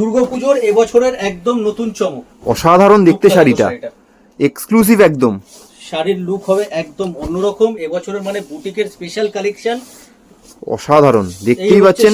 দুর্গাপুজোর এবছরের একদম নতুন চমক। অসাধারণ দেখতে শাড়িটা। এক্সক্লুসিভ একদম। শাড়ির লুক হবে একদম অন্যরকম। এবছরের মানে বুটিকের স্পেশাল কালেকশন অসাধারণ। দেখতেই পাচ্ছেন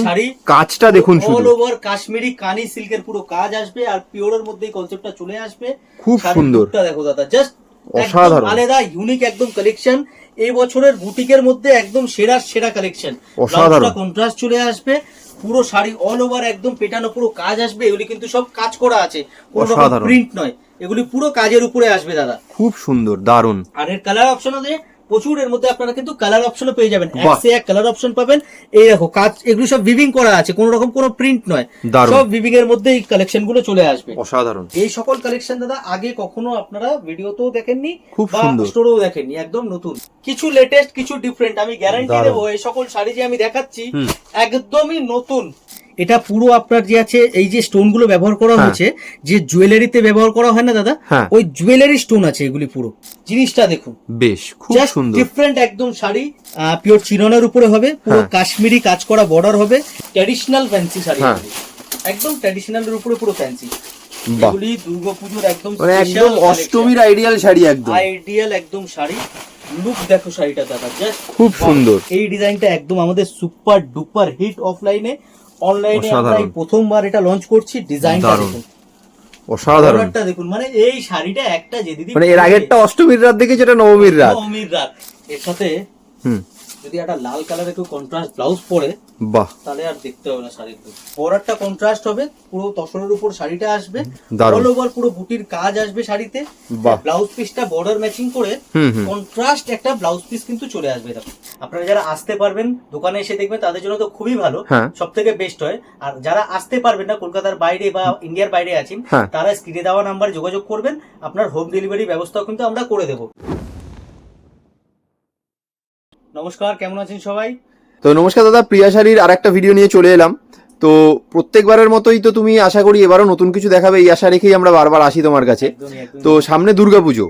কাজটা দেখুন অল ওভার কাশ্মীরি কানি সিল্কের পুরো কাজ আসবে আর পিওরের মধ্যে কনসেপ্টটা চলে আসবে। খুব সুন্দর। দেখো দাদা জাস্ট অসাধারণ। আলাদা ইউনিক একদম কালেকশন এই বছরের বুটিকের মধ্যে একদম সেরা সেরা কালেকশন অসাধারণ। কন্ট্রাস্ট চলে আসবে। পুরো শাড়ি অল ওভার একদম পেটানো পুরো কাজ আসবে এগুলি কিন্তু সব কাজ করা আছে। কোনো রকম প্রিন্ট নয় এগুলি পুরো কাজের উপরে আসবে দাদা। খুব সুন্দর দারুণ আর এর কালার অপশন আছে? প্রচুর এর মধ্যে আপনারা কিন্তু কালার অপশনও পেয়ে যাবেন। এক বাহ। সে এক কালার অপশন পাবেন। এই দেখো কাজ এগুলো সব ভিভিং করা আছে কোনো রকম কোনো প্রিন্ট নয়। সব ভিভিং এর মধ্যে এই কালেকশনগুলো চলে আসবে। অসাধারণ। এই সকল কালেকশন দাদা আগে কখনো আপনারা ভিডিওতেও দেখেননি খুব বা। স্টোরেও দেখেননি একদম নতুন। কিছু লেটেস্ট কিছু ডিফারেন্ট আমি গ্যারান্টি। দেবো এই সকল শাড়ি যে আমি দেখাচ্ছি একদমই নতুন। এটা পুরো আপনার যে আছে এই যে স্টোনগুলো ব্যবহার করা হ্যাঁ। হয়েছে যে জুয়েলারিতে ব্যবহার করা হয় না দাদা? হ্যাঁ। ওই জুয়েলারি স্টোন আছে এগুলি পুরো। জিনিসটা দেখুন। বেশ খুব সুন্দর। ডিফারেন্ট একদম শাড়ি পিওর চিননের উপরে হবে পুরো হ্যাঁ। কাশ্মীরি কাজ করা বর্ডার হবে ট্র্যাডিশনাল ফ্যান্সি শাড়ি। একদম ট্র্যাডিশনাল এর উপরে পুরো ফ্যান্সি এগুলি দুর্গাপুজোর একদম মানে একদম অষ্টমীর আইডিয়াল শাড়ি একদম। আইডিয়াল একদম শাড়ি। লুক দেখো শাড়িটা দাদা জাস্ট খুব সুন্দর। এই ডিজাইনটা একদম আমাদের সুপার ডুপার হিট অফলাইনে অনলাইনে আমরা প্রথমবার এটা লঞ্চ করছি ডিজাইনটা। দেখুন। অসাধারণ। দেখুন মানে এই শাড়িটা একটা যে দিদি মানে এর আগেরটা অষ্টমীর রাত দেখে যেটা নবমীর রাত। নবমীর রাত। এর সাথে হুম। যদি একটা লাল কালারের কেউ কন্ট্রাস্ট ব্লাউজ পরে বাহ। তাহলে আর দেখতে হবে না শাড়ির বর্ডারটা কন্ট্রাস্ট হবে পুরো তসরের উপর শাড়িটা আসবে অল ওভার পুরো বুটির কাজ আসবে শাড়িতে। বাহ। ব্লাউজ পিসটা বর্ডার ম্যাচিং করে কন্ট্রাস্ট একটা ব্লাউজ পিস কিন্তু চলে আসবে। দেখো আপনারা যারা আসতে পারবেন দোকানে এসে দেখবেন তাদের জন্য তো খুবই ভালো। হ্যাঁ। সব থেকে বেস্ট হয়। আর যারা আসতে পারবেন না কলকাতার বাইরে বা ইন্ডিয়ার বাইরে আছেন হ্যাঁ। তারা স্ক্রিনে দেওয়া নাম্বারে যোগাযোগ করবেন। আপনার হোম ডেলিভারি ব্যবস্থাও কিন্তু আমরা করে দেব। নমস্কার, কেমন আছেন সবাই? তো নমস্কার দাদা, প্রিয়া শাড়ির আর একটা ভিডিও নিয়ে চলে এলাম। তো প্রত্যেকবারের মতোই তো তুমি আশা করি এবারও নতুন কিছু দেখাবে এই আশা রেখেই আমরা বারবার আসি তোমার কাছে। তো সামনে দুর্গাপুজো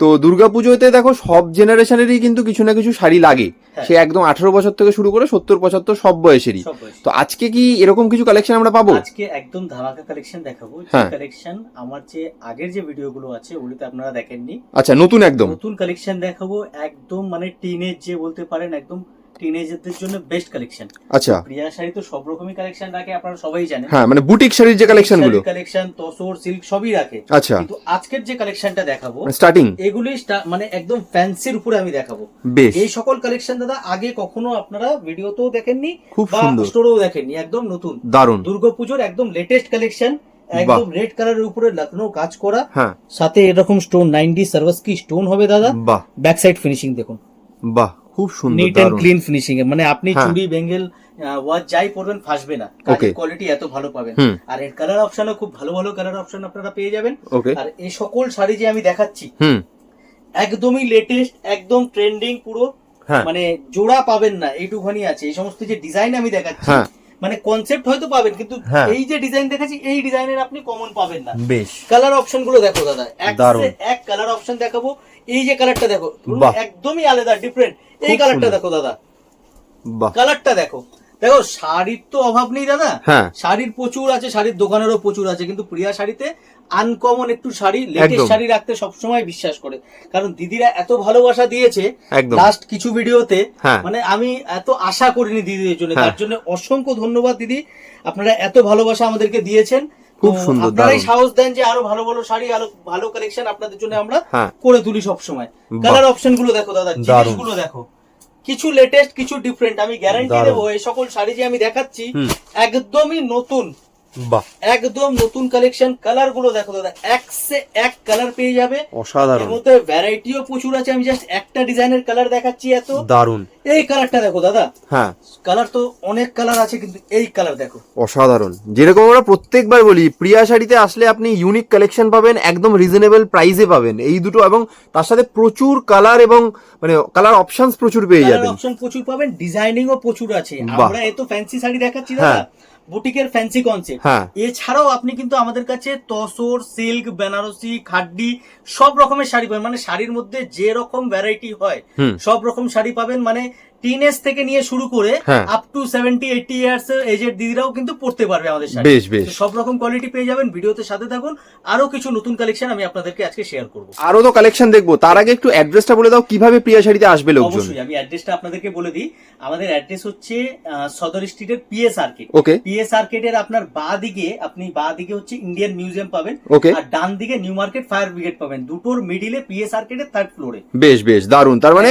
তো দুর্গাপুজোতে দেখো সব জেনারেশনেরই কিন্তু কিছু না কিছু শাড়ি লাগে। হ্যাঁ। সে একদম আঠারো বছর থেকে শুরু করে সত্তর পঁচাত্তর সব বয়সেরই। তো আজকে কি এরকম কিছু কালেকশন আমরা পাবো? আজকে একদম ধামাকা কালেকশন দেখাবো। হ্যাঁ। কালেকশন আমার যে আগের যে ভিডিওগুলো আছে ওগুলিতে আপনারা দেখেননি। আচ্ছা নতুন একদম। নতুন কালেকশন দেখাবো একদম মানে টিনেজ যে বলতে পারেন একদম টিনেজারদের জন্য বেস্ট কালেকশন আচ্ছা। প্রিয়া শাড়ি তো সব রকমই কালেকশন রাখে আপনারা সবাই জানেন। হ্যাঁ মানে বুটিক শাড়ির যে কালেকশনগুলো। কালেকশন তসর সিল্ক সবই রাখে। আচ্ছা। কিন্তু আজকের যে কালেকশনটা দেখাবো স্টার্টিং এগুলি মানে একদম ফ্যান্সির উপরে আমি দেখাবো। বেশ। এই সকল কালেকশন দাদা আগে কখনো আপনারা ভিডিওতেও দেখেননি খুব সুন্দর। স্টোরেও দেখেননি একদম নতুন। দারুণ। দুর্গাপুজোর একদম লেটেস্ট কালেকশন একদম রেড কালারের উপরে লখনৌ কাজ করা। হ্যাঁ। সাথে এরকম স্টোন নাইনটি সার্ভাসকি স্টোন হবে দাদা? বাহ। ব্যাক সাইড ফিনিশিং দেখুন। বাহ। খুব সুন্দর নিট এন্ড ক্লিন ফিনিশিং এ। মানে আপনি হ্যাঁ। চুড়ি বেঙ্গেল ওয়াচ যাই পরবেন ফাসবে না. কাজের কোয়ালিটি এত ভালো পাবেন। আর এর কালার অপশনও খুব ভালো ভালো কালার অপশন আপনারা পেয়ে যাবেন। আর এই সকল শাড়ি যে আমি দেখাচ্ছি একদমই লেটেস্ট একদম ট্রেন্ডিং পুরো হ্যাঁ। মানে জোড়া পাবেন না এইটুখানি আছে। এই সমস্ত যে ডিজাইন আমি দেখাচ্ছি হ্যাঁ। মানে কনসেপ্ট হয়তো পাবেন কিন্তু। এই যে ডিজাইন দেখাচ্ছি এই ডিজাইনের আপনি কমন পাবেন না। বেশ। কালার অপশনগুলো দেখো দাদা। এক এক কালার অপশন দেখাবো। এই যে কালারটা দেখো একদমই আলাদা ডিফারেন্ট এই কালারটা দেখো দাদা। কালারটা দেখো। দেখো শাড়ির তো অভাব নেই দাদা। হ্যাঁ। শাড়ির প্রচুর আছে শাড়ির দোকানেরও প্রচুর আছে কিন্তু প্রিয়া শাড়িতে আনকমন একটু শাড়ি লেটেস্ট শাড়ি রাখতে সবসময় বিশ্বাস করে। কারণ দিদিরা এত ভালোবাসা দিয়েছে লাস্ট কিছু ভিডিওতে হ্যাঁ। মানে আমি এত আশা করিনি দিদিদের জন্য হ্যাঁ। তার জন্য অসংখ্য ধন্যবাদ দিদি। আপনারা এত ভালোবাসা আমাদেরকে দিয়েছেন খুব সুন্দর, আপনারাই সাহস দেন যে আরও ভালো ভালো শাড়ি আরও ভালো কালেকশন আপনাদের জন্য আমরা হ্যাঁ। করে তুলি সব সময় কালার অপশনগুলো দেখো দাদা। জিনিসগুলো দেখো। কিছু লেটেস্ট কিছু ডিফারেন্ট আমি গ্যারান্টি। দেবো এই সকল শাড়ি যে আমি দেখাচ্ছি একদমই নতুন। বাহ। একদম নতুন কালেকশন কালারগুলো দেখো দাদা এক সে এক কালার পেয়ে যাবে। এর অসাধারণ মধ্যে ভ্যারাইটিও প্রচুর আছে আমি জাস্ট একটা ডিজাইনের কালার দেখাচ্ছি এত। দারুণ এই কালারটা দেখো দাদা। হ্যাঁ। কালার তো অনেক কালার আছে কিন্তু এই কালার দেখো। অসাধারণ। যেরকম আমরা প্রত্যেকবার বলি প্রিয়া শাড়িতে আসলে আপনি ইউনিক কালেকশন পাবেন একদম রিজনেবল প্রাইসে পাবেন। এই দুটো এবং তার সাথে প্রচুর কালার এবং মানে কালার অপশনস প্রচুর পেয়ে যাবেন। অপশন প্রচুর পাবেন ডিজাইনিংও প্রচুর আছে। আমরা এত ফ্যান্সি শাড়ি দেখাচ্ছি হ্যাঁ। দাদা বুটিকের ফ্যান্সি কনসেপ্ট এছাড়াও আপনি কিন্তু আমাদের কাছে তসর সিল্ক বেনারসি খাড্ডি সব রকমের শাড়ি পাবেন। মানে শাড়ির মধ্যে যে রকম ভ্যারাইটি হয় সব রকম শাড়ি পাবেন। মানে টিনেজ থেকে নিয়ে শুরু করে। Up to seventy eighty years এজের দিদিরাও কিন্তু পড়তে পারবে আমাদের সাথে। বেশ বেশ। সব রকম কোয়ালিটি পেয়ে যাবেন। ভিডিওতে সাথে থাকুন। আরও কিছু নতুন কালেকশন আমি আপনাদেরকে আজকে শেয়ার করব। আরও তো কালেকশন দেখব। তার আগে একটু অ্যাড্রেসটা বলে দাও কীভাবে প্রিয়া শাড়িতে আসবে লোকজন? অবশ্যই আমি অ্যাড্রেসটা আপনাদেরকে বলে দিই। আমাদের অ্যাড্রেস হচ্ছে সদর স্ট্রিটের পিএস আর্কেট ওকে পিএস আর্কেটের আপনার বা দিকে আপনি বা দিকে হচ্ছে ইন্ডিয়ান মিউজিয়াম পাবেন। ওকে আর ডান দিকে নিউ মার্কেট ফায়ার ব্রিগেড পাবেন। দুটোর মিডিলে পিএস আর্কেটের থার্ড ফ্লোরে বেশ বেশ দারুণ তার মানে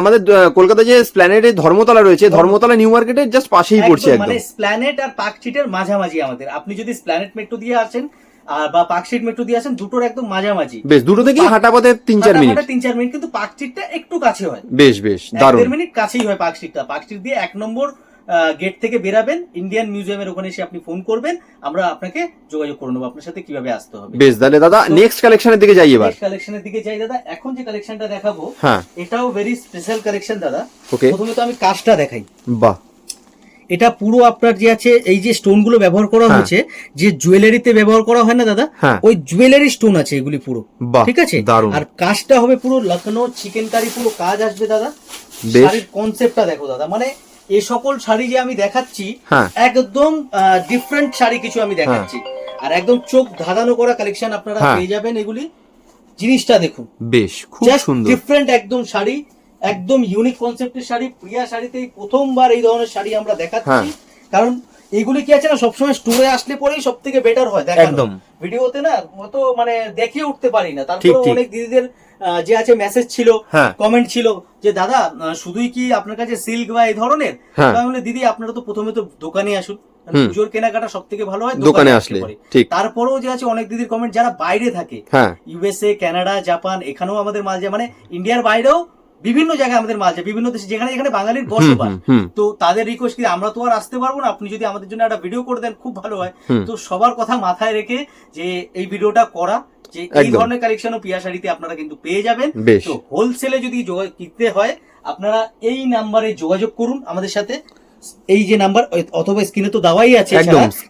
আমাদের কলকাতা যে স্প্ল্যানেডে ধর্মতলা রয়েছে ধর্মতলা নিউ মার্কেটের জাস্ট পাশেই পড়ছে একদম মানে একদম। স্প্ল্যানেট আর পার্ক স্ট্রিটের মাঝামাঝি আমাদের। আপনি যদি স্প্ল্যানেট মেট্রো দিয়ে আসেন আর বা পার্কস্ট্রিট মেট্রো দিয়ে আসেন দুটোর একদম মাঝামাঝি। বেশ দুটো থেকে হাঁটা পথে তিন চার মিনিট। তিন চার মিনিট কিন্তু পার্কস্ট্রিটটা একটু কাছে হয়। বেশ বেশ দারুণ। মিনিট কাছেই হয় পার্কস্ট্রিটটা স্ট্রিটটা। পার্ক স্ট্রিট দিয়ে এক নম্বর গেট থেকে বেরাবেন ইন্ডিয়ান মিউজিয়ামের ওখানে এসে আপনি ফোন করবেন আমরা আপনাকে যোগাযোগ করে নেব। আপনার সাথে কীভাবে আসতে হবে? বেশ তাহলে দাদা নেক্সট কালেকশনের দিকে যাই এবার। কালেকশনের দিকে যাই দাদা। এখন যে কালেকশনটা দেখাবো হ্যাঁ। এটাও ভেরি স্পেশাল কালেকশন দাদা। ওকে প্রথমে তো আমি কাজটা দেখাই। বাহ। এটা পুরো আপনার যে আছে এই যে স্টোনগুলো ব্যবহার করা হ্যাঁ। হয়েছে যে জুয়েলারিতে ব্যবহার করা হয় না দাদা হ্যাঁ। ওই জুয়েলারি স্টোন আছে এগুলি পুরো। বাহ ঠিক আছে? আর কাজটা হবে পুরো লখনৌ চিকেন কারি পুরো কাজ আসবে দাদা। শাড়ির কনসেপ্টটা দেখো দাদা। মানে এই সকল শাড়ি যে আমি দেখাচ্ছি হ্যাঁ। একদম ডিফারেন্ট শাড়ি কিছু আমি দেখাচ্ছি। আর একদম চোখ ধাঁধানো করা কালেকশন আপনারা হ্যাঁ। পেয়ে যাবেন এগুলি। জিনিসটা দেখুন। বেশ খুব সুন্দর। ডিফারেন্ট একদম শাড়ি একদম ইউনিক কনসেপ্টের শাড়ি। প্রিয়া শাড়িতে প্রথমবার এই ধরনের শাড়ি আমরা দেখাচ্ছি। হ্যাঁ। কারণ এগুলি কি আছে না সবসময় স্টোরে আসলে পরেই সব থেকে বেটার হয় একদম। ভিডিওতে না অত মানে দেখিয়ে উঠতে পারি না। তারপরে অনেক দিদিদের যে আছে মেসেজ ছিল হ্যাঁ। কমেন্ট ছিল যে দাদা শুধুই কি আপনার কাছে সিল্ক বা এই ধরনের? হ্যাঁ। তো আমি বলি, দিদি আপনারা তো প্রথমে তো দোকানে আসুন। পুজোর কেনাকাটা সব থেকে ভালো হয় দোকানে আসলে। ঠিক। তারপরেও যে আছে অনেক দিদির কমেন্ট যারা বাইরে থাকে হ্যাঁ। ইউএসএ কানাডা জাপান এখানেও আমাদের মাল যায়। মানে ইন্ডিয়ার বাইরেও বিভিন্ন জায়গায় আমাদের মাল যায় বিভিন্ন দেশে যেখানে যেখানে বাঙালির বসবাস। তো তাদের রিকোয়েস্ট কি আমরা তো আর আসতে পারব না? আপনি যদি আমাদের জন্য একটা ভিডিও করে দেন খুব ভালো হয়। তো সবার কথা মাথায় রেখে যে এই ভিডিওটা করা যে এই। ধরনের কালেকশনও পিয়া শাড়িতে আপনারা কিন্তু পেয়ে যাবেন। তো হোলসেলে যদি কিনতে হয় আপনারা এই নাম্বারে যোগাযোগ করুন আমাদের সাথে। এই যে নাম্বার অথবা স্ক্রিনে তো দেওয়াই আছে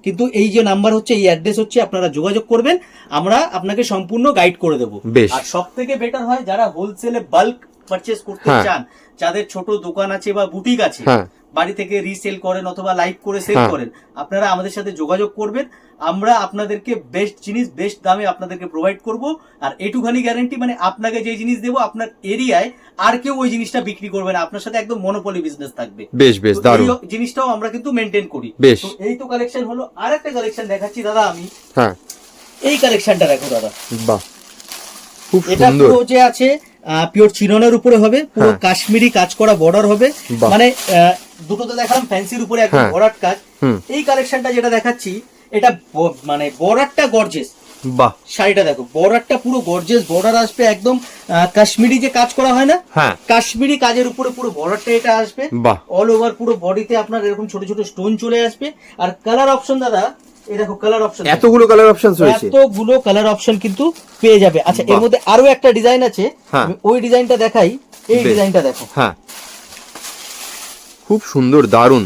কিন্তু এই যে নাম্বার হচ্ছে এই অ্যাড্রেস হচ্ছে আপনারা যোগাযোগ করবেন। আমরা আপনাকে সম্পূর্ণ গাইড করে দেবো। আর সব থেকে বেটার হয় যারা হোলসেলে বাল্ক পারচেস করতে হ্যাঁ। চান যাদের ছোট দোকান আছে বা বুটিক আছে হ্যাঁ। বাড়ি থেকে রিসেল করেন অথবা লাইভ করে সেল হ্যাঁ। করেন আপনারা আমাদের সাথে যোগাযোগ করবেন। আমরা আপনাদেরকে বেস্ট জিনিস বেস্ট দামে আপনাদেরকে প্রোভাইড করব। আর এটুখানি গ্যারান্টি মানে আপনাকে যে জিনিস দেবো আপনার এরিয়ায় আর কেউ ওই জিনিসটা বিক্রি করবে না। আপনার সাথে একদম মনোপলি বিজনেস থাকবে। বেশ বেশ এই জিনিসটাও আমরা কিন্তু মেনটেন করি। বেশ। এই তো কালেকশন হলো। আর একটা কালেকশন দেখাচ্ছি দাদা আমি। হ্যাঁ। এই কালেকশনটা দেখো দাদা। বাহ। খুব এটা সুন্দর। পুরো যে আছে। পিওর চিননের উপরে হবে পুরো হ্যাঁ। কাশ্মীরি কাজ করা বর্ডার হবে। মানে আহ, দুটো তো দেখালাম ফ্যান্সির উপরে একদম হ্যাঁ। বর্ডার কাজ। এই কালেকশনটা যেটা দেখাচ্ছি এটা মানে বর্ডারটা গর্জেস বাহ। শাড়িটা দেখো বর্ডারটা পুরো গর্জেস বর্ডার আসবে একদম কাশ্মীরি যে কাজ করা হয় না হ্যাঁ। কাশ্মীরি কাজের উপরে পুরো বর্ডারটা এটা আসবে। অল ওভার পুরো বডিতে আপনার এরকম ছোট ছোট স্টোন চলে আসবে। আর কালার অপশন দাদা এই দেখো কালার অপশন এতগুলো কালার অপশনস রয়েছে। এতগুলো কালার অপশন কিন্তু পেয়ে যাবে। আচ্ছা এর মধ্যে আরও একটা ডিজাইন আছে। হ্যাঁ। আমি ওই ডিজাইনটা দেখাই। এই ডিজাইনটা দেখো। হ্যাঁ। খুব সুন্দর দারুণ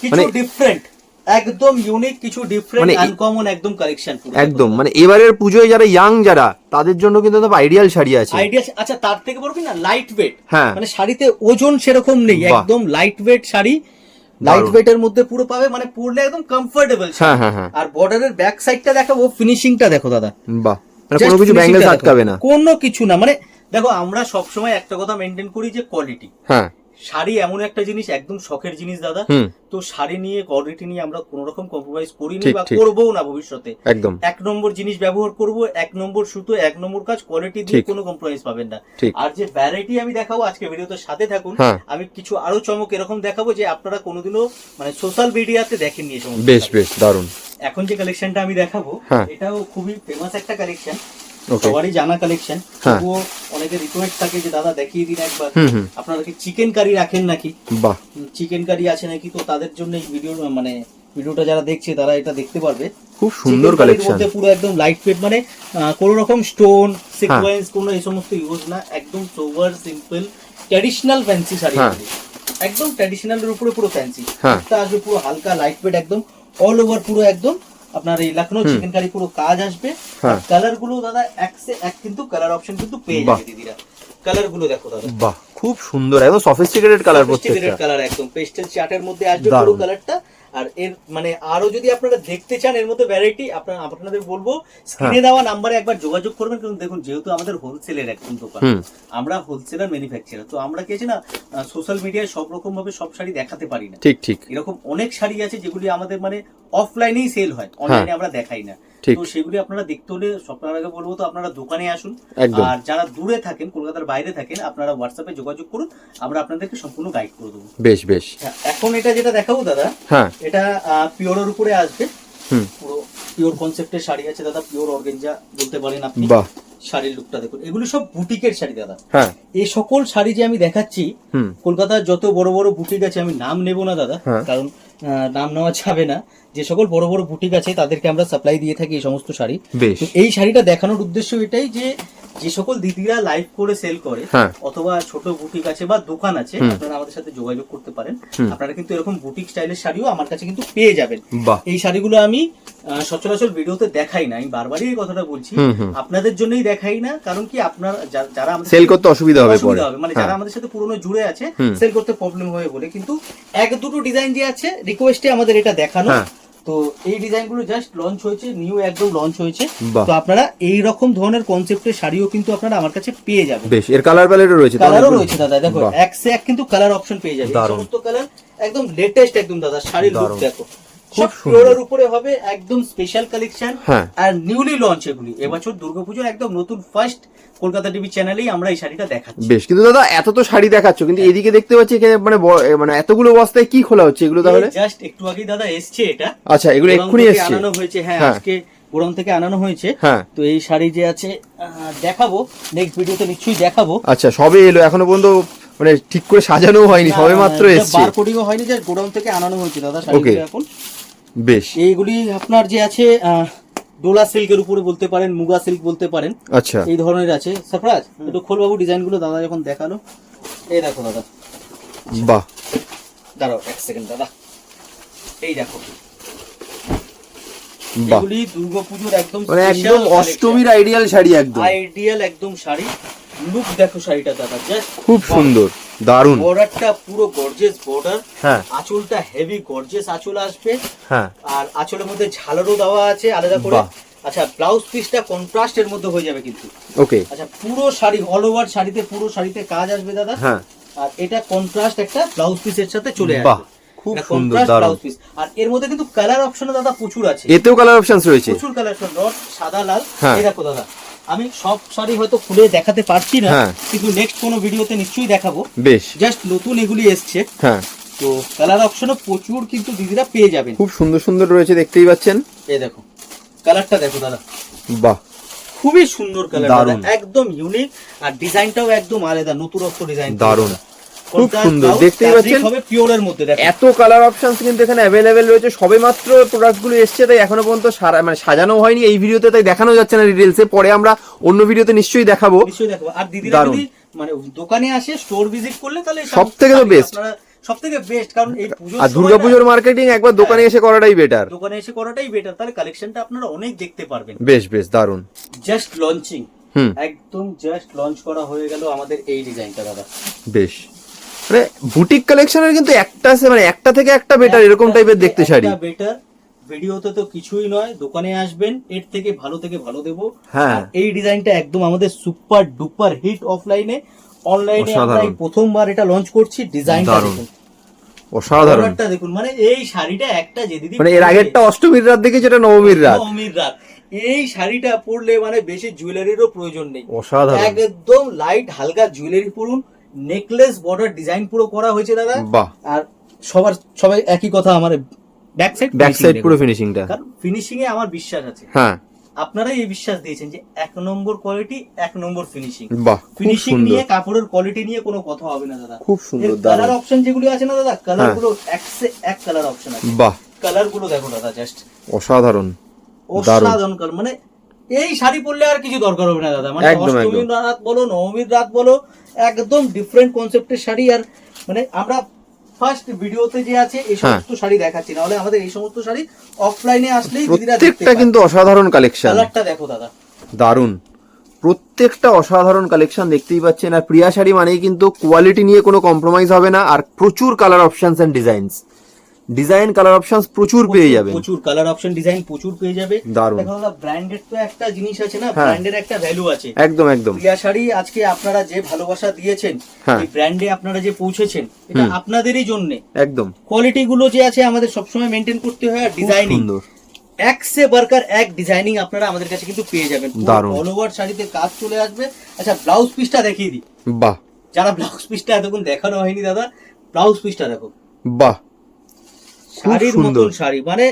কিছু মানে- ডিফারেন্ট একদম ইউনিক কিছু ডিফারেন্ট মানে আনকমন একদম কালেকশন একদম মানে এবারের পুজোয় যারা ইয়াং যারা তাদের জন্য কিন্তু আইডিয়াল শাড়ি আছে। আইডিয়া আচ্ছা তার থেকে বলবি না? লাইট ওয়েট হ্যাঁ। মানে শাড়িতে ওজন সেরকম নেই। একদম লাইট ওয়েট শাড়ি। লাইট ওয়েটের মধ্যে পুরো পাবে মানে পরলে একদম কমফোর্টেবল হ্যাঁ হ্যাঁ হ্যাঁ। আর বর্ডারের ব্যাক সাইডটা দেখাবো ফিনিশিংটা দেখো দাদা। বাহ মানে কোনো কিছু ব্যাঙ্গেলস আটকাবে না। কোনো কিছু না মানে দেখো আমরা সবসময় একটা কথা মেনটেন করি যে কোয়ালিটি হ্যাঁ। শাড়ি এমন একটা জিনিস একদম শখের জিনিস দাদা। তো শাড়ি নিয়ে কোয়ালিটি নিয়ে আমরা কোনো রকম কম্প্রোমাইজ করিনি বা করব না ভবিষ্যতে। একদম। এক নম্বর জিনিস ব্যবহার করব এক নম্বর সুতো এক নম্বর কাজ কোয়ালিটি দিয়ে কোনো কম্প্রোমাইজ পাবেন না। আর যে ভ্যারাইটি আমি দেখাবো আজকে ভিডিওতে সাথে থাকুন হ্যাঁ। আমি কিছু আরও চমক এরকম দেখাবো যে আপনারা কোনোদিনও মানে সোশ্যাল মিডিয়াতে দেখেননি এই সমস্ত বেশ বেশ দারুণ এখন যে কালেকশনটা আমি দেখাবো হ্যাঁ। এটাও খুবই ফেমাস একটা কালেকশন সবারই জানা কালেকশন হ্যাঁ। তবুও অনেকে রিকোয়েস্ট থাকে যে দাদা দেখিয়ে দিন একবার। আপনারা কি চিকেন কারি রাখেন নাকি? বাহ। চিকেন কারি আছে নাকি? তো তাদের জন্য এই ভিডিও মানে ভিডিওটা যারা দেখছে তারা এটা দেখতে পারবে। খুব সুন্দর কালেকশন মধ্যে পুরো একদম লাইট ওয়েট মানে কোনো রকম স্টোন সিকোয়েন্স কোনো এই সমস্ত ইউজ না। একদম sober simple traditional fancy sari হ্যাঁ। একদম ট্র্যাডিশনাল এর উপরে পুরো ফ্যান্সি হ্যাঁ। এটা আসবে পুরো হালকা লাইট ওয়েট একদম অল ওভার পুরো একদম আপনার এই লখনৌ হুম। চিকেন কারি পুরো কাজ আসবে। হ্যাঁ। কালারগুলো দাদা এক সে এক কিন্তু কালার অপশন কিন্তু পেয়ে যাবে দিদিরা। কালারগুলো দেখো দাদা। বাহ খুব সুন্দর একদম সফিস্টিকেটেড কালার প্রত্যেকটা। কালার একদম। পেস্টেল চার্টের মধ্যে আসবে। পুরো কালারটা আর এর মানে আরও যদি আপনারা দেখতে চান এর মধ্যে ভ্যারাইটি আপনারা আপনাদের বলব স্ক্রিনে দেওয়া নাম্বারে একবার যোগাযোগ করবেন কারণ দেখুন যেহেতু আমাদের হোলসেলের একদম দোকান আমরা হোলসেলার ম্যানুফ্যাকচারার তো আমরা কি আছে না সোশ্যাল মিডিয়ায় সব রকম ভাবে সব শাড়ি দেখাতে পারি না। ঠিক ঠিক। এরকম অনেক শাড়ি আছে যেগুলি আমাদের মানে অফলাইনেই সেল হয় অনলাইনে আমরা দেখাই না। তো সেগুলি আপনারা দেখতে হলে সপ্তাহের আগে বলব তো আপনারা দোকানে আসুন। আর যারা দূরে থাকেন কলকাতার বাইরে থাকেন আপনারা হোয়াটসঅ্যাপে যোগাযোগ করুন আমরা আপনাদেরকে সম্পূর্ণ গাইড করে দেবো। বেশ বেশ। হ্যাঁ, এখন এটা যেটা দেখাবো দাদা হ্যাঁ। এটা পিওরের উপরে আসবে। হুম। পুরো পিওর কনসেপ্টের শাড়ি আছে দাদা পিওর অর্গেঞ্জা বলতে পারেন আপনি। বাহ। শাড়ির লুকটা দেখুন। এগুলো সব বুটিকের শাড়ি দাদা। হ্যাঁ। এই সকল শাড়ি যে আমি দেখাচ্ছি হুম। কলকাতার যত বড় বড় বুটিক আছে আমি নাম নেব না দাদা হ্যাঁ। কারণ নাম নেওয়া যাবে না। যে সকল বড় বড় বুটিক আছে তাদেরকে আমরা সাপ্লাই দিয়ে থাকি এই সমস্ত শাড়ি। তো এই শাড়িটা দেখানোর উদ্দেশ্য এটাই যে যে সকল দিদিরা লাইভ করে সেল করে হ্যাঁ। অথবা ছোট বুটিক আছে বা দোকান আছে আপনারা আমাদের সাথে যোগাযোগ করতে পারেন। আপনারা কিন্তু এরকম বুটিক স্টাইলের শাড়িও আমার কাছে কিন্তু পেয়ে যাবেন। এই শাড়িগুলো আমি সচরাচর ভিডিওতে দেখাই না আমি বারবারই এই কথাটা বলছি। আপনাদের জন্যই দেখাই না কারণ কি আপনার যারা আমাদের সেল করতে অসুবিধা হবে পরে। মানে যারা হ্যাঁ। আমাদের সাথে পুরনো জুড়ে আছে সেল করতে প্রবলেম হবে বলে। কিন্তু এক দুটো ডিজাইন যে আছে রিকোয়েস্টে আমাদের এটা দেখানো। হ্যাঁ। তো এই ডিজাইনগুলো জাস্ট লঞ্চ হয়েছে নিউ একদম লঞ্চ হয়েছে। তো আপনারা এই রকম ধরনের কনসেপ্টের শাড়িও কিন্তু আপনারা আমার কাছে পেয়ে যাবেন। বেশ এর কালার প্যালেটও রয়েছে কালারও রয়েছে দাদা দেখো এক সে এক কিন্তু কালার অপশন পেয়ে যাবে। সমস্ত কালার একদম লেটেস্ট একদম দাদা শাড়ির লুক দেখো। খুব সুন্দর। উপরে হবে একদম স্পেশাল কালেকশন হ্যাঁ। আর নিউলি লঞ্চ এগুলি। এবছর দুর্গাপুজোর একদম নতুন ফার্স্ট কলকাতা টিভি চ্যানেলেই আমরা এই শাড়িটা দেখাচ্ছি। বেশ কিন্তু দাদা এত তো শাড়ি দেখাচ্ছ কিন্তু এদিকে দেখতে পাচ্ছি এখানে মানে মানে এতগুলো বস্তায় কি খোলা হচ্ছে এগুলো তাহলে? জাস্ট একটু আগেই দাদা এসছে এটা। আচ্ছা এগুলো এক্ষুনি এসছে। আনানো হয়েছে হ্যাঁ হ্যাঁ। আজকে গোডাউন থেকে আনানো হয়েছে। হ্যাঁ। তো এই শাড়ি যে আছে দেখাবো। নেক্সট ভিডিওতে নিশ্চয়ই দেখাবো। আচ্ছা সবে এলো এখনও পর্যন্ত মানে ঠিক করে সাজানো হয়নি সবে মাত্র এসছে। বার কোডিংও হয়নি যে গোডাউন থেকে আনানো হয়েছে দাদা Okay. এখন। বেশ। এইগুলি আপনার যে আছে ডোলা সিল্কের উপরে বলতে পারেন মুগা সিল্ক বলতে পারেন আচ্ছা। এই ধরনের আছে। সারপ্রাইজ? একটু খোলবাবু ডিজাইনগুলো দাদা যখন দেখাল এই দেখো দাদা। বাহ। দাঁড়াও এক সেকেন্ড দাদা। এই দেখো। এগুলি দুর্গাপুজোর একদম মানে একদম অষ্টমীর আইডিয়াল শাড়ি একদম। আইডিয়াল একদম শাড়ি। লুক দেখো শাড়িটা দাদা জাস্ট খুব সুন্দর দারুণ। বর্ডারটা পুরো গর্জেস বর্ডার হ্যাঁ। আঁচলটা হেভি গর্জেস আঁচল আসবে। হ্যাঁ। আর আঁচলের মধ্যে ঝালরও দেওয়া আছে আলাদা করে। আচ্ছা ব্লাউজ পিসটা কন্ট্রাস্ট এর মধ্যে হয়ে যাবে কিন্তু। ওকে। আচ্ছা পুরো শাড়ি অল ওভার শাড়িতে পুরো শাড়িতে কাজ আসবে দাদা। হ্যাঁ। আর এটা কন্ট্রাস্ট একটা ব্লাউজ পিসের সাথে চলে আসবে। খুব সুন্দর, দারুণ। আর এর মধ্যে কিন্তু কালার অপশন দাদা প্রচুর আছে। এতেও কালার অপশনস রয়েছে। প্রচুর কালার রড সাদা লাল। হ্যাঁ। এই দেখো দাদা আমি সব শাড়ি হয়তো খুলে দেখাতে পারছি না হ্যাঁ। কিন্তু নেক্সট কোনো ভিডিওতে নিশ্চয়ই দেখাবো। বেশ। জাস্ট নতুন এগুলি এসছে। হ্যাঁ। তো কালার অপশনও প্রচুর কিন্তু দিদিরা পেয়ে যাবেন। খুব সুন্দর সুন্দর রয়েছে দেখতেই পাচ্ছেন। এই দেখো কালারটা দেখো দাদা। বাহ। খুবই সুন্দর কালার। একদম ইউনিক আর ডিজাইনটাও একদম আলাদা নতুনত্ব ডিজাইন দারুণ। খুব সুন্দর, দেখতেই পাচ্ছেন। পিওরের মধ্যে এত কালার অপশনস কিন্তু এখানে অ্যাভেলেবেল রয়েছে। সবে মাত্র প্রোডাক্টগুলো এসছে তাই এখনও পর্যন্ত মানে সাজানো হয়নি। এই ভিডিওতে তাই দেখানো যাচ্ছে না ডিটেলসে পরে আমরা অন্য ভিডিওতে নিশ্চয়ই দেখাবো। নিশ্চয়ই দেখো আর। যদি মানে দোকানে আসে স্টোর ভিজিট করলে তাহলে সবথেকে তো best। সব থেকে বেস্ট কারণ এই পুজোর আর দুর্গাপুজোর মার্কেটিং একবার দোকানে এসে করাটাই বেটার দোকানে এসে করাটাই বেটার তাহলে কালেকশনটা আপনারা অনেক দেখতে পারবেন। বেশ বেশ দারুণ জাস্ট লঞ্চিং একদম জাস্ট লঞ্চ করা হয়ে গেল আমাদের এই ডিজাইনটা দাদা। বেশ। মানে বুটিক কালেকশনের কিন্তু একটা আছে মানে একটা থেকে একটা বেটার এরকম টাইপের দেখতে শাড়ি। বেটার ভিডিওতে তো কিছুই নয় দোকানে আসবেন এর থেকে ভালো থেকে ভালো দেবো। হ্যাঁ। এই ডিজাইনটা একদম আমাদের সুপার ডুপার হিট অফলাইনে অনলাইনে আমরা প্রথমবার এটা লঞ্চ করছি ডিজাইনটা। দেখুন। অসাধারণ। দেখুন মানে এই শাড়িটা একটা যে দিদি মানে এর আগেরটা অষ্টমীর রাত দেখে যেটা নবমীর রাত। নবমীর রাত। এই শাড়িটা পরলে মানে বেশি জুয়েলারিরও প্রয়োজন নেই। অসাধারণ। একদম লাইট হালকা জুয়েলারি পরুন নেকলেস বর্ডার ডিজাইন পুরো করা হয়েছে দাদা। বাহ। আর সবার সবাই একই কথা আমার ব্যাক সাইড ব্যাক সাইড পুরো ফিনিশিংটা কারণ ফিনিশিং এ আমার বিশ্বাস আছে। হ্যাঁ। আপনারাই এই বিশ্বাস দিয়েছেন যে এক নম্বর কোয়ালিটি এক নম্বর ফিনিশিং ফিনিশিং নিয়ে কাপড়ের কোয়ালিটি নিয়ে কোনো কথা হবে না দাদা। খুব সুন্দর কালার অপশন যেগুলো আছে না দাদা কালার হ্যাঁ। গুলো এক সে এক কালার অপশন আছে। বাহ। কালারগুলো দেখো দাদা জাস্ট অসাধারণ। অসাধারণ কালার মানে এই শাড়ি পরলে আর কিছু দরকার হবে না দাদা। মানে অষ্টমীর রাত বলো নবমীর রাত বলো একদম ডিফারেন্ট কনসেপ্টের শাড়ি। আর মানে আমরা ফার্স্ট ভিডিওতে যে আছে এই হ্যাঁ। সমস্ত শাড়ি দেখাচ্ছি। নাহলে আমাদের এই সমস্ত শাড়ি অফলাইনে আসলেই প্রত্যেকটা কিন্তু অসাধারণ কালেকশন কালারটা দেখো দাদা। দারুণ। প্রত্যেকটা অসাধারণ কালেকশন দেখতেই পাচ্ছেন। আর প্রিয়া শাড়ি মানেই কিন্তু কোয়ালিটি নিয়ে কোনো কম্প্রোমাইজ হবে না। আর প্রচুর colour options and designs design colour option প্রচুর পেয়ে যাবে প্রচুর কালার অপশন ডিজাইন প্রচুর পেয়ে যাবে। দাদা ব্র্যান্ডেড তো একটা জিনিস আছে না। ব্র্যান্ডের একটা ভ্যালু আছে। একদম একদম। প্রিয়া শাড়ি আজকে আপনারা যে ভালোবাসা দিয়েছেন হ্যাঁ। এই ব্র্যান্ডে আপনারা যে পৌঁছেছেন এটা আপনাদেরই জন্য। একদম। কোয়ালিটি গুলো যে আছে আমাদের সবসময় মেনটেন করতে হয় আর ডিজাইনিং সুন্দর। এক সে বার্কার এক ডিজাইনিং আপনারা আমাদের কাছে কিন্তু পেয়ে যাবেন। অল ওভার শাড়িতে কাজ চলে আসবে। আচ্ছা ব্লাউজ পিসটা দেখিয়ে দিই। বাহ। যারা ব্লাউজ পিসটা এতক্ষণ দেখানো হয়নি দাদা ব্লাউজ পিসটা দেখো। বাহ। শাড়ির মতন শাড়ি মানে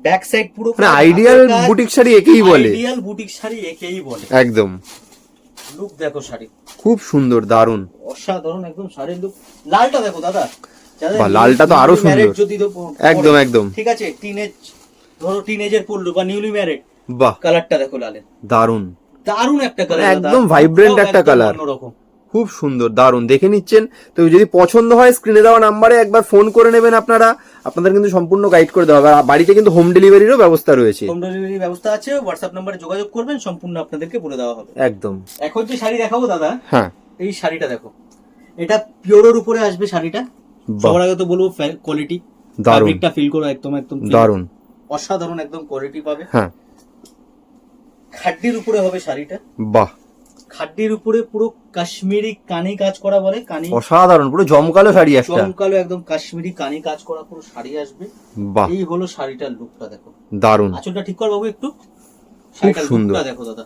ব্যাক সাইড পুরো মানে আইডিয়াল বুটিক শাড়ি একেই বলে। আইডিয়াল বুটিক শাড়ি একেই বলে। একদম। লুক দেখো শাড়ি। খুব সুন্দর দারুণ। অসাধারণ একদম শাড়ির লুক লালটা দেখো দাদা। লালটা তো আরও সুন্দর। যদি একদম, একদম। ঠিক আছে টিনেজ ধরো টিনেজের পড়ল বা নিউলি ম্যারেড বাহ। কালারটা দেখো লালের। দারুণ। দারুণ একটা কালার মানে একদম ভাইব্রেন্ট একটা কালার অন্যরকম। খুব সুন্দর দারুণ। দেখে নিচ্ছেন? তো যদি পছন্দ হয় স্ক্রিনে দেওয়া নাম্বারে একবার ফোন করে নেবেন আপনারা। আপনাদের কিন্তু সম্পূর্ণ গাইড করে দেওয়া হবে। আর বাড়িতে কিন্তু হোম ডেলিভারিরও ব্যবস্থা রয়েছে। হোম ডেলিভারি ব্যবস্থা আছে হোয়াটসঅ্যাপ নাম্বারে যোগাযোগ করবেন সম্পূর্ণ আপনাদেরকে বলে দেওয়া হবে। একদম। এখন যে শাড়ি দেখাবো দাদা হ্যাঁ। এই শাড়িটা দেখো। এটা পিওরের উপরে আসবে শাড়িটা। সবার আগে তো বলব কোয়ালিটি ফ্যাব্রিকটা ফিল করো একদম একদম। দারুণ। অসাধারণ একদম কোয়ালিটি পাবে। হ্যাঁ। খাড্ডির উপরে হবে শাড়িটা। বাহ। খাড্ডির উপরে পুরো কাশ্মীরি কানি কাজ করা বলে কানি অসাধারণ পুরো জমকালো শাড়ি একটা। চমকালো একদম কাশ্মীরি কানি কাজ করা পুরো শাড়ি আসবে। বাহ। এই হলো শাড়িটার লুকটা দেখো। দারুণ। আঁচলটা ঠিক কর বাবু একটু। শাড়িটার সুন্দর। দেখো দাদা।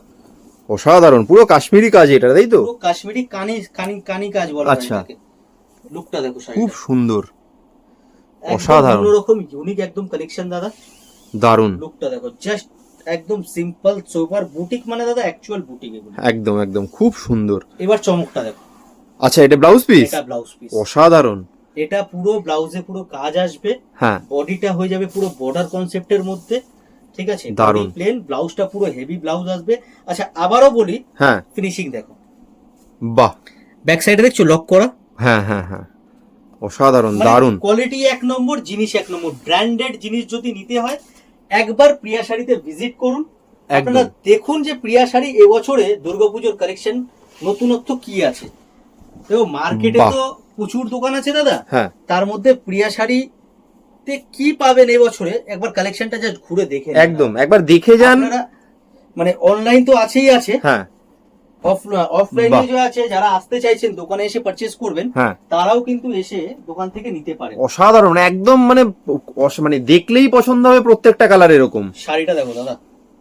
অসাধারণ পুরো কাশ্মীরি কাজ এটা তাই তো? পুরো কাশ্মীরি কানি কানি কানি কাজ বলা আচ্ছা। লুকটা দেখো শাড়ি খুব সুন্দর। অসাধারণ। অন্যরকম ইউনিক একদম কালেকশন দাদা। দারুণ। লুকটা দেখো জাস্ট একদম সিম্পল সোবার বুটিক মানে দাদা অ্যাকচুয়াল বুটিক এগুলো। একদম একদম। খুব সুন্দর। এবার চমকটা দেখো। আচ্ছা এটা ব্লাউজ পিস এটা ব্লাউজ পিস অসাধারণ। এটা পুরো ব্লাউজে পুরো কাজ আসবে। হ্যাঁ। বডিটা হয়ে যাবে পুরো বর্ডার কনসেপ্টের মধ্যে। ঠিক আছে? দারুণ। প্লেন ব্লাউজটা পুরো হেভি ব্লাউজ আসবে। আচ্ছা আবারও বলি হ্যাঁ। ফিনিশিং দেখো। বাহ। ব্যাক সাইডে দেখছ? লক করা। হ্যাঁ হ্যাঁ হ্যাঁ। অসাধারণ মানে দারুণ। কোয়ালিটি এক নম্বর জিনিস এক নম্বর। ব্র্যান্ডেড জিনিস যদি নিতে হয় একবার প্রিয়া শাড়িতে ভিজিট করুন। আপনারা দেখুন যে প্রিয়া শাড়ি এবছরে দুর্গাপুজোর কালেকশন নতুনত্ব কি আছে। তো মার্কেটে তো প্রচুর দোকান আছে দাদা। হ্যাঁ। তার মধ্যে প্রিয়া শাড়ি তে কি পাবেন এবছরে? একবার কালেকশনটা জাস্ট ঘুরে দেখে একদম। একবার দেখে যান। মানে অনলাইন তো আছেই আছে। হ্যাঁ। অফলাইনে বাহ। যে আছে যারা আসতে চাইছেন দোকানে এসে পারচেজ করবেন হ্যাঁ। তারাও কিন্তু এসে দোকান থেকে নিতে পারেন। অসাধারণ একদম মানে মানে দেখলেই পছন্দ হবে প্রত্যেকটা কালার এরকম। শাড়িটা দেখো দাদা।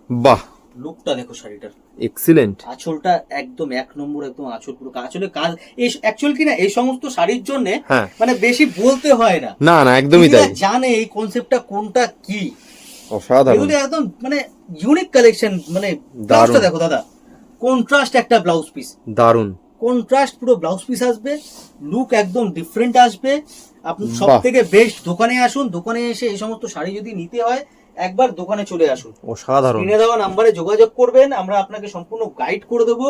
বাহ। লুকটা দেখো শাড়িটার। এক্সিলেন্ট আঁচলটা একদম এক নম্বর একদম আঁচল পুরো আঁচলে কাজ এই অ্যাকচুয়াল কি না এই সমস্ত শাড়ির জন্য হ্যাঁ। মানে বেশি বলতে হয় না। না না একদমই তাই। জানে এই কনসেপ্টটা কোনটা কি। অসাধারণ। একদম মানে ইউনিক কালেকশন মানে দারুণ। দেখো দাদা। কন্ট্রাস্ট একটা ব্লাউজ পিস দারুণ। কন্ট্রাস্ট পুরো ব্লাউজ পিস আসবে লুক একদম ডিফারেন্ট আসবে। আপনি সব থেকে বেস্ট দোকানে আসুন দোকানে এসে এই সমস্ত শাড়ি যদি নিতে হয় একবার দোকানে চলে আসুন। অসাধারণ। স্ক্রিনে দেওয়া নাম্বারে যোগাযোগ করবেন আমরা আপনাকে সম্পূর্ণ গাইড করে দেবো।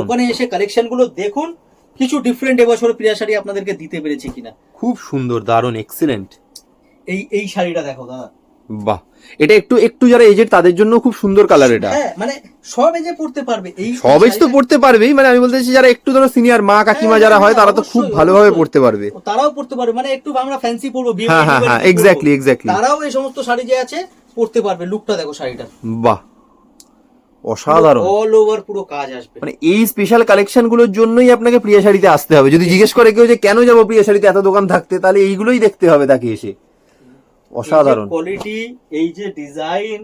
দোকানে এসে কালেকশনগুলো দেখুন কিছু ডিফারেন্ট এবছর প্রিয়া শাড়ি আপনাদেরকে দিতে পেরেছি কিনা। খুব সুন্দর দারুণ এক্সিলেন্ট এই এই শাড়িটা দেখো দাদা। বাহ। এটা একটু একটু যারা এজেড তাদের জন্য খুব সুন্দর কালার এটা। হ্যাঁ মানে সব এজে পড়তে পারবে। এই সব এজ তো পড়তে পারবেই মানে আমি বলতে চাইছি যারা একটু ধরো সিনিয়র মা কাকিমা হ্যাঁ, যারা হ্যাঁ, হয় তারা তো খুব ভালোভাবে। পড়তে পারবে। তারাও পড়তে পারবে মানে একটু আমরা ফ্যান্সি বিয়ে হ্যাঁ হ্যাঁ হ্যাঁ এক্স্যাক্টলি এক্স্যাক্টলি তারাও এই সমস্ত শাড়ি যে আছে পড়তে পারবে লুকটা দেখো শাড়িটা বাহ। অসাধারণ। অল ওভার পুরো কাজ আসবে। মানে এই স্পেশাল কালেকশনগুলোর জন্যই আপনাকে প্রিয়া শাড়িতে আসতে হবে। যদি জিজ্ঞেস করে কেউ যে কেন যাব প্রিয়া শাড়িতে? এত দোকান থাকতে? তাহলে এইগুলোই দেখতে হবে তাকে এসে। অসাধারণ। কোয়ালিটি এই যে ডিজাইন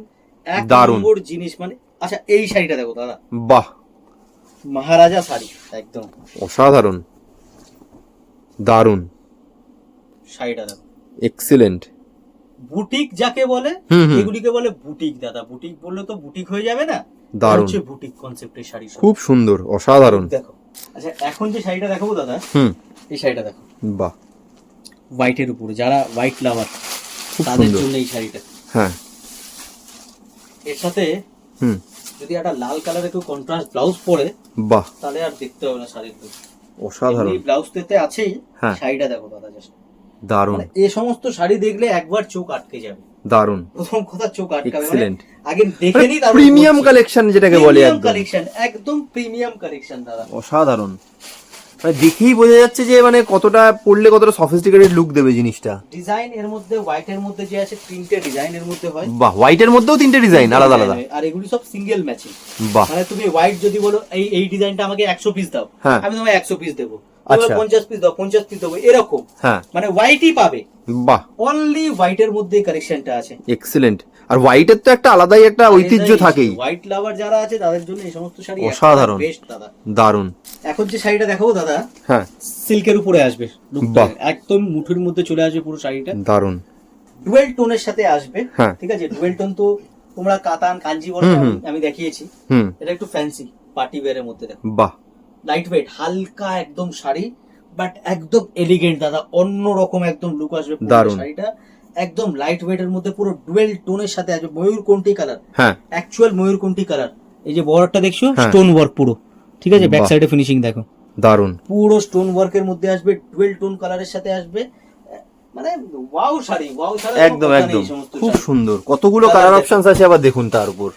এক নম্বর জিনিস মানে আচ্ছা এই শাড়িটা দেখো দাদা। বাহ। মহারাজা শাড়ি একদম। অসাধারণ। দারুণ। শাড়িটা দেখো। এক্সিলেন্ট বুটিক যাকে বলে। এগুলিকে বলে বুটিক দাদা। বুটিক বললে তো বুটিক হয়ে যাবে না? দারুণ। হচ্ছে বুটিক কনসেপ্টের শাড়ি খুব সুন্দর অসাধারণ। দেখো। আচ্ছা এখন যে শাড়িটা দেখাবো দাদা হুম। এই শাড়িটা দেখো। বাহ। হোয়াইটের উপরে যারা হোয়াইট লাভার খুব তাদের সুন্দর। জন্য এই শাড়িটা। হ্যাঁ। এর সাথে হুম। যদি একটা লাল কালারের একটু কন্ট্রাস্ট ব্লাউজ পরে বাহ। তাহলে আর দেখতে হবে না শাড়ির অসাধারণ। এমনি ব্লাউজ পেতে আছেই হ্যাঁ। শাড়িটা দেখো দাদা জাস্ট দারুণ মানে এই সমস্ত শাড়ি দেখলে একবার চোখ আটকে যাবে। দারুণ প্রথম কথা চোখ আটকাবে মানে আগে দেখে নি প্রিমিয়াম কালেকশন যেটাকে বলে একদম। কালেকশন একদম প্রিমিয়াম কালেকশন দাদা। অসাধারণ। মানে দেখেই বোঝা যাচ্ছে যে মানে কতটা পড়লে কতটা সফিস্টিকেটেড লুক দেবে জিনিসটা। ডিজাইন এর মধ্যে হোয়াইট এর মধ্যে যে আছে তিনটে ডিজাইন এর মধ্যে হয়। বাহ হোয়াইটের মধ্যেও তিনটে ডিজাইন আলাদা আলাদা। আর এগুলি সব সিঙ্গেল ম্যাচিং বাহ। মানে তুমি হোয়াইট যদি বলো এই এই ডিজাইনটা আমাকে একশো পিস দাও হ্যাঁ। আমি তোমায় একশো পিস দেবো। আচ্ছা। পঞ্চাশ পিস দাও পঞ্চাশ পিস দেবো এরকম। হ্যাঁ। মানে হোয়াইটই পাবে। বাহ। অনলি হোয়াইটের মধ্যে কালেকশনটা আছে। এক্সিলেন্ট আর হোয়াইটের তো একটা আলাদাই একটা ঐতিহ্য থাকেই। হোয়াইট লাভার যারা আছে তাদের জন্য এই সমস্ত শাড়ি অসাধারণ। বেস্ট দাদা। দারুণ এখন যে শাড়িটা দেখাবো দাদা হ্যাঁ। সিল্কের উপরে আসবে। একদম মুঠোর মধ্যে চলে আসবে পুরো শাড়িটা। দারুণ ডুয়েল টোনের সাথে আসবে হ্যাঁ। ঠিক আছে? ডুয়েল টোন তো তোমরা কাতান কাঞ্জিবরম। আমি- দেখিয়েছি। এটা একটু ফ্যান্সি পার্টি ওয়্যারের মধ্যে দেখো। বাহ। লাইট ওয়েট হালকা একদম শাড়ি বাট একদম এলিগেন্ট দাদা। অন্য রকম একদম লুক আসবে। শাড়িটা। একদম লাইট ওয়েট এর মধ্যে পুরো ডুয়েল টোনের সাথে আসবে ময়ূর কোনটি কালার হ্যাঁ। অ্যাকচুয়াল ময়ূর কোনটি কালার এই যে বর্ডারটা দেখছ? হ্যাঁ। স্টোন ওয়ার্ক পুরো। ঠিক আছে? ব্যাক। সাইডে ফিনিশিং দেখো। দারুণ পুরো স্টোন ওয়ার্কের মধ্যে আসবে ডুয়েল টোন কালারের সাথে আসবে। মানে ওয়াও শাড়ি ওয়াও শাড়ি একদম একদম। খুব সুন্দর। কতগুলো কালার দেখো। অপশনস আছে আবার দেখুন তার উপর।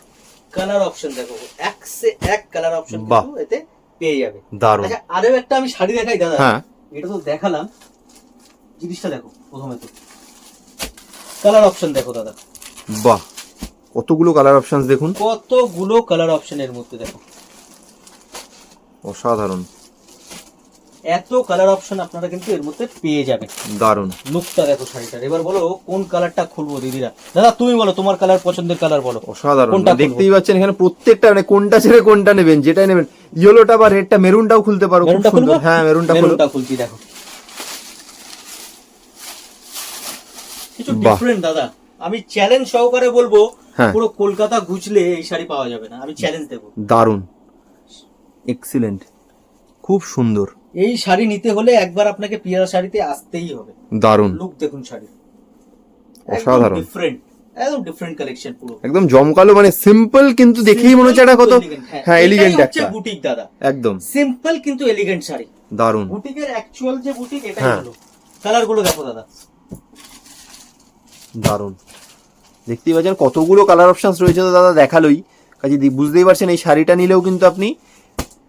কালার অপশন দেখো। এক সে এক কালার অপশন। কিন্তু এতে পেয়ে যাবে। দারুণ আচ্ছা আরও একটা আমি শাড়ি দেখাই দাদা। হ্যাঁ। এটা তো দেখালাম। জিনিসটা দেখো প্রথমে তো। কালার অপশন দেখো দাদা। বাহ কতগুলো কালার অপশন দেখুন। কতগুলো কালার অপশনের মধ্যে দেখো। অসাধারণ। এত কালার অপশন আপনারা কিন্তু এর মধ্যে পেয়ে যাবেন। দারুণ লুকটা দেখো শাড়িটার এবার বলো কোন কালারটা খুলবো দিদিরা? দাদা তুমি বলো তোমার কালার পছন্দের কালার বলো। অসাধারণ। কোনটা দেখতেই পাচ্ছেন এখানে প্রত্যেকটা মানে কোনটা ছেড়ে কোনটা নেবেন যেটাই নেবেন। ইয়েলোটা বা রেডটা মেরুনটাও খুলতে পারো খুব মেরুনটা সুন্দর খুলবো? হ্যাঁ মেরুনটা মেরুনটা খুলছি দেখো। কিছু ডিফারেন্ট দাদা। আমি চ্যালেঞ্জ সহকারে বলব হ্যাঁ। পুরো কলকাতা ঘুচলে এই শাড়ি পাওয়া যাবে না। আমি চ্যালেঞ্জ দেবো। দারুণ এক্সিলেন্ট খুব সুন্দর। এই শাড়ি নিতে হলে একবার আপনাকে পিয়ারা শাড়িতে আসতেই হবে। দারুণ লুক দেখুন শাড়ি। অসাধারণ। ডিফারেন্ট একদম ডিফারেন্ট কালেকশন পুরো। একদম জমকালো মানে সিম্পল কিন্তু দেখেই মনে হচ্ছে একটা কত হ্যাঁ এলিগেন্ট একটা। বুটিক দাদা। একদম। সিম্পল কিন্তু এলিগেন্ট শাড়ি। দারুণ বুটিকের অ্যাকচুয়াল যে বুটিক এটাই হ্যাঁ। হলো। কালারগুলো দেখো দাদা। দারুণ দেখতেই পাচ্ছেন কতগুলো কালার অপশনস রয়েছে তো দাদা দেখালোই। কাজে বুঝতেই পারছেন এই শাড়িটা নিলেও কিন্তু আপনি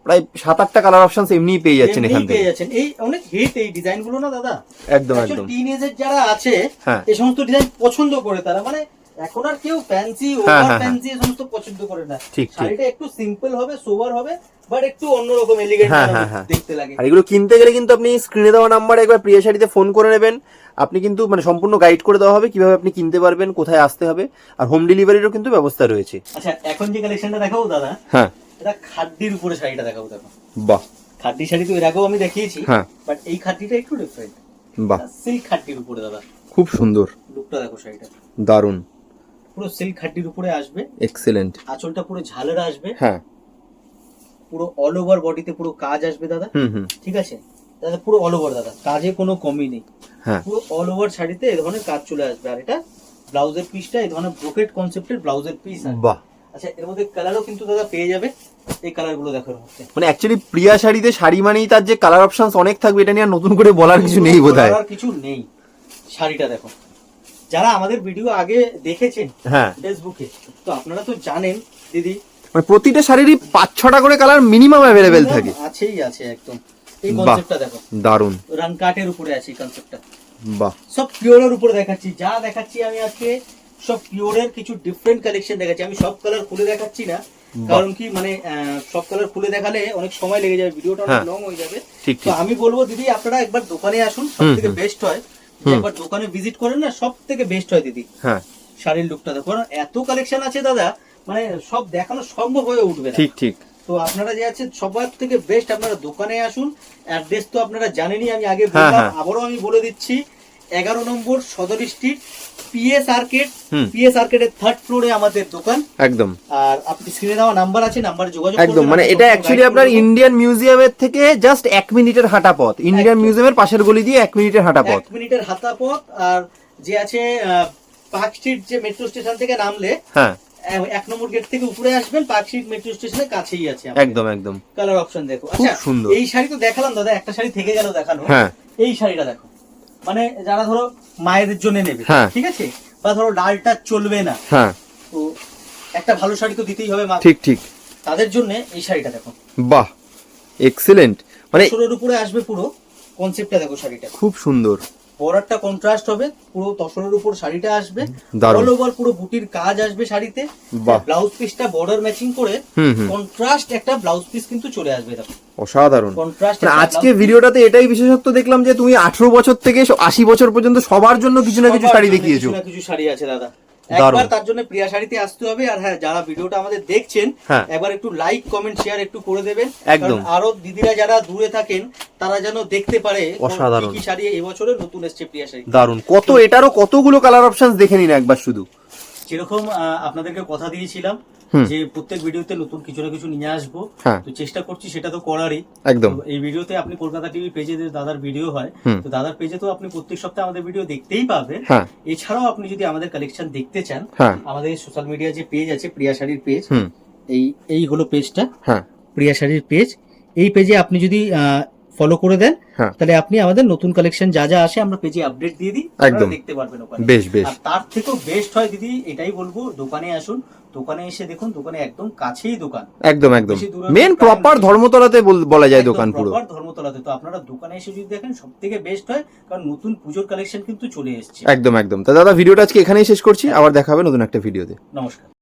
প্রায় সাত আটটা কালার অপশনস এমনিই পেয়ে যাচ্ছেন এখান পেয়ে থেকে। যাচ্ছেন। এই অনেক হিট এই ডিজাইনগুলো না দাদা? একদম একদম। টিনেজের যারা আছে হ্যাঁ। এই সমস্ত ডিজাইন পছন্দ করে তারা। মানে এখন আর কেউ ফ্যান্সি ওভার ফ্যান্সি সমস্ত পছন্দ করে না। ঠিক। শাড়িটা একটু সিম্পল হবে সোবার হবে বাট একটু অন্যরকম এলিগেন্ট হ্যাঁ, হ্যাঁ। দেখতে লাগে। আর এগুলো কিনতে গেলে কিন্তু আপনি স্ক্রিনে দেওয়া নাম্বারে একবার প্রিয়া শাড়িতে ফোন করে নেবেন। আপনি কিন্তু মানে সম্পূর্ণ গাইড করে দেওয়া হবে কীভাবে আপনি কিনতে পারবেন কোথায় আসতে হবে আর হোম ডেলিভারিরও কিন্তু ব্যবস্থা রয়েছে। আচ্ছা এখন যে কালেকশনটা দেখাবো দাদা হ্যাঁ। এটা খাদ্যির উপরে শাড়িটা দেখাবো দেখো। বাহ। খাদ্যি শাড়ি তো এর আগেও আমি দেখিয়েছি হ্যাঁ। বাট এই খাদ্যিটা একটু ডিফারেন্ট বাহ। সিল্ক খাদ্যির উপরে দাদা। খুব সুন্দর। লুকটা দেখো শাড়িটা। দারুণ পুরো সিল্ক খাদ্যির উপরে আসবে। এক্সেলেন্ট আঁচলটা পুরো ঝালের আসবে। হ্যাঁ। পুরো অল ওভার বডিতে পুরো কাজ আসবে দাদা। হুম হুম। ঠিক আছে? দাদা পুরো অল ওভার দাদা। কাজে কোনো কমই নেই। পুরো অল ওভার শাড়িতে এই ধরনের কাজ চলে আসবে। আর এটা ব্লাউজের পিসটা এই ধরনের ব্রোকেট কনসেপ্টের ব্লাউজের পিস বাহ। আচ্ছা এর মধ্যে কালারও কিন্তু দাদা পেয়ে যাবে। এই কালারগুলো দেখো এর মধ্যে। মানে অ্যাকচুয়ালি প্রিয়া শাড়িতে শাড়ি মানেই তার যে কালার অপশনস অনেক থাকবে এটা নিয়ে আর নতুন করে বলার কিছু নেই বোধহয়। আর কিছু নেই। শাড়িটা দেখো। যারা আমাদের ভিডিও আগে দেখেছেন হ্যাঁ। ফেসবুকে তো আপনারা তো জানেন দিদি। মানে প্রতিটা শাড়িরই পাঁচ ছটা করে কালার মিনিমাম অ্যাভেলেবেল থাকে। আছেই আছে একদম। এই কনসেপ্টটা দেখো। দারুণ রান কাটের উপরে আছে এই কনসেপ্টটা বাহ। সব পিওরের উপরে দেখাচ্ছি। যা দেখাচ্ছি আমি আজকে সব পিওরের কিছু ডিফারেন্ট কালেকশন দেখাচ্ছি। আমি সব কালার খুলে দেখাচ্ছি না। কারণ কি মানে সব কালার খুলে দেখালে অনেক সময় লেগে যাবে। ভিডিওটা অনেক হ্যাঁ। লং হয়ে যাবে। তো আমি বলব দিদি আপনারা একবার দোকানে আসুন। সব থেকে বেস্ট হয়। একবার দোকানে ভিজিট করেন না সব থেকে বেস্ট হয় দিদি। হ্যাঁ। শাড়ির লুকটা দেখো। এত কালেকশন আছে দাদা মানে সব দেখানো সম্ভব হয়ে উঠবে ঠিক ঠিক। তো আপনারা যে আছেন সবার থেকে বেস্ট আপনারা দোকানে আসুন। অ্যাড্রেস তো আপনারা জানেনই আমি আগে হ্যাঁ, বললাম হ্যাঁ। আবারও আমি বলে দিচ্ছি এগারো নম্বর Sadar street PS arcade PS আর্কেটের third ফ্লোরে আমাদের দোকান। একদম। আর আপনি স্ক্রিনে দেওয়া নাম্বার আছে নাম্বারে যোগাযোগ একদম মানে এটা অ্যাকচুয়ালি আপনার ইন্ডিয়ান মিউজিয়ামের থেকে জাস্ট এক মিনিটের হাঁটা পথ। ইন্ডিয়ান মিউজিয়ামের পাশের গলি দিয়ে এক মিনিটের হাঁটা পথ। এক মিনিটের হাতা পথ আর যে আছে পার্ক স্ট্রিট যে মেট্রো স্টেশন থেকে নামলে হ্যাঁ। এক নম্বর গেট থেকে উপরে আসবেন পার্ক স্ট্রিট মেট্রো স্টেশনের কাছেই আছে একদম একদম। কালার অপশন দেখো। আচ্ছা সুন্দর। এই শাড়ি তো দেখালাম দাদা একটা শাড়ি থেকে গেল দেখানো। হ্যাঁ। এই শাড়িটা দেখো। মানে যারা ধরো মায়েদের জন্য নেবে হ্যাঁ। ঠিক আছে? বা ধরো লালটা চলবে না হ্যাঁ। তো একটা ভালো শাড়ি তো দিতেই হবে মা। ঠিক ঠিক। তাদের জন্য এই শাড়িটা দেখো। বাহ এক্সেলেন্ট মানে তসরের উপরে আসবে পুরো কনসেপ্টটা দেখো শাড়িটা। খুব সুন্দর। বর্ডারটা কন্ট্রাস্ট হবে পুরো তসরের উপর শাড়িটা আসবে। অল ওভার পুরো বুটির কাজ আসবে শাড়িতে। ব্লাউজ পিসটা বর্ডার ম্যাচিং করে কন্ট্রাস্ট একটা ব্লাউজ পিস কিন্তু চলে আসবে দেখো। অসাধারণ। কন্ট্রাস্ট মানে আজকে ভিডিওটাতে এটাই বিশেষত্ব দেখলাম যে তুমি আঠারো বছর থেকে আশি বছর পর্যন্ত সবার জন্য কিছু না কিছু শাড়ি দেখিয়েছো। কিছু শাড়ি আছে দাদা। একবার তার জন্য প্রিয়া শাড়িতে আসতে হবে আর হ্যাঁ যারা ভিডিওটা আমাদের দেখছেন হ্যাঁ। একবার একটু লাইক কমেন্ট শেয়ার একটু করে দেবেন একদম। আরও দিদিরা যারা দূরে থাকেন তারা যেন দেখতে পারে অসাধারণ। কি শাড়ি এবছরে নতুন এসছে প্রিয়া শাড়ি দারুণ কত এটারও কতগুলো কালার অপশনস দেখে নিন একবার শুধু যেরকম আপনাদেরকে কথা দিয়েছিলাম। যে প্রত্যেক ভিডিওতে নতুন কিছু না কিছু নিয়ে আসব। হ্যাঁ। তো চেষ্টা করছি সেটা তো করারই। একদম। এই ভিডিওতে আপনি কলকাতা টিভি পেজে দাদার ভিডিও হয় তো দাদার পেজে তো আপনি প্রত্যেক সপ্তাহে আমাদের ভিডিও দেখতেই পাবেন হ্যাঁ। এছাড়াও আপনি যদি আমাদের কালেকশন দেখতে চান হ্যাঁ। আমাদের সোশ্যাল মিডিয়া যে পেজ আছে প্রিয়া শাড়ির পেজ এই এই হলো পেজটা হ্যাঁ। প্রিয়া শাড়ির পেজ এই পেজে আপনি যদি ফলো করে দেন। তাহলে আপনি আমাদের নতুন কালেকশন যা যা আসে আমরা পেজে আপডেট দিয়ে দিই একদম। দেখতে পারবেন ওখানে। বেশ বেশ। তার থেকেও বেস্ট হয় দিদি এটাই বলব দোকানে আসুন দোকানে এসে দেখুন দোকানে একদম কাছেই দোকান। একদম একদম। মেন প্রপার ধর্মতলাতে বলা যায় দোকান পুরো প্রপার ধর্মতলাতে। তো আপনারা দোকানে এসে যদি দেখেন সব থেকে বেস্ট হয় কারণ নতুন পুজোর কালেকশন কিন্তু চলে এসেছে। একদম একদম। তা দাদা ভিডিওটা আজকে এখানেই শেষ করছি। আবার দেখা হবে নতুন একটা ভিডিওতে। নমস্কার।